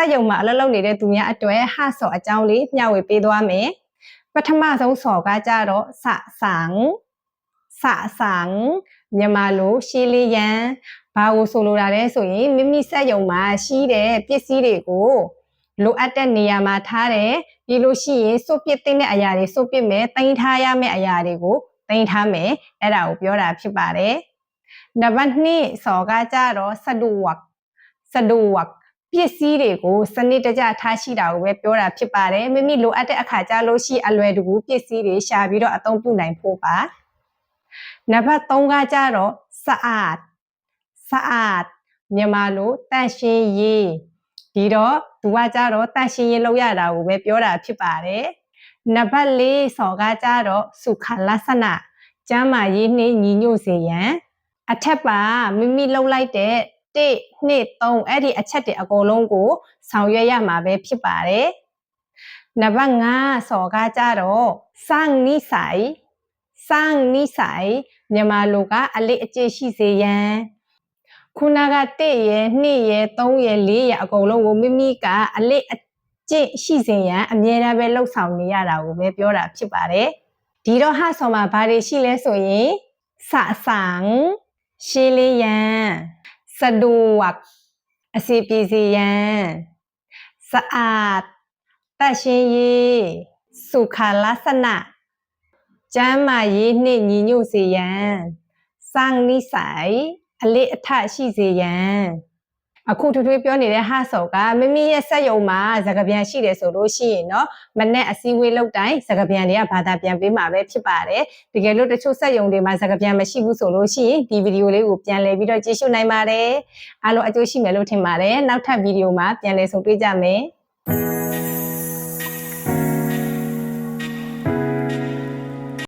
က်ရုံမှာအလုပ်လုပ်နေတဲ့သူများအတွက်ဟဆော်အကြောင်းလေးမျှဝေပေးသွားမယ်ပထမဆုံးဆော်ကကြတော့စဆန်စဆန်မြန်မာလိုရှီလီယန်ဘာကိုဆိုလိုတာလဲဆိုရင်မိမိစက်ရုံမှာရှိတဲ့ပစ္စည်းတွေကိုလိုအပ်တဲ့နေရာမှာထားတယ်ပြီးလို့ရှိရင်စုပ်ပစ်တဲ့အရာတွေစုပ်ပစ်မယ်တင်ထားရမယ့်အရာတွေကိုတင်ထားမယ်အဲ့ဒါကိုပြောတာဖြစ်ပါတယ်နံပါတ်2စော်ကကြတော့စဒူဝက်စဒူဝက် ပစ္စည်းတွေကိုစနစ်တကျထားရှိတာကိုပဲပြောတာဖြစ်ပါတယ်မိမိလိုအပ်တဲ့အခါကြလို့ရှိအလွယ်တကူပစ္စည်းတွေရှာပြီးတော့အသုံးပြုနိုင်ဖို့ပါနံပါတ်3ကကြတော့စအာတ်စအာတ်မြန်မာလိုတန့်ရှင်းရေးဒီတော့သူကကြတော့တန့်ရှင်းရေးလောက်ရတာကိုပဲပြောတာဖြစ်ပါတယ်နံပါတ်4စော်ကကြတော့စုခလဆနာကျမ်းမာရေးနှင့်ညီညွတ်စေရန်အထက်ပါမိမိလှုပ်လိုက်တဲ့ 1 2 3အဲ့ဒီအချက်တွေအကုန်လုံးကိုဆောင်ရွက်ရမှာပဲဖြစ်ပါတယ်နံပါတ်5စော်ကကြတော့စန့်နိဆိုင်စန့်နိဆိုင်မြန်မာလိုကအလေးအကျင့်ရှိစေရန်ခုနက1ရယ်2ရယ်3ရယ်4ရယ်အကုန်လုံးကိုမိမိကအလေးအကျင့်ရှိစေရန်အမြဲတမ်းပဲလှုပ်ဆောင်နေရတာကိုပဲပြောတာဖြစ်ပါတယ်ဒီတော့ဟဆော်မှာဘာတွေရှိလဲဆိုရင်စဆန်ရှေးလေးရန် စဒူဝက်အစီပြည်စီရန်စအာတ်တတ်ရှင်းရေးစုခလဆနာကျမ်းမာရေးနှင့်ညီညွတ်စေရန်စံနိဆိုင်အလေးအထရှိစေရန် အခုထွေထွေပြောနေတဲ့ဟာဆော်ကမိမိရဲ့စက်ယုံမှာသကပြန်ရှိတယ်ဆိုလို့ရှိရင်တော့မနဲ့အစည်းဝေးလုပ်တိုင်းသကပြန်တွေကဘာသာပြန်ပေးမှာပဲဖြစ်ပါတယ်တကယ်လို့တချို့စက်ယုံတွေမှာသကပြန်မရှိဘူးဆိုလို့ရှိရင်ဒီဗီဒီယိုလေးကိုပြန်လည်ပြီးတော့ကြည့်ရှုနိုင်ပါတယ်အားလုံးအကျိုးရှိမယ်လို့ထင်ပါတယ်နောက်ထပ်ဗီဒီယိုမှာပြန်လည်ဆုံတွေ့ကြမယ်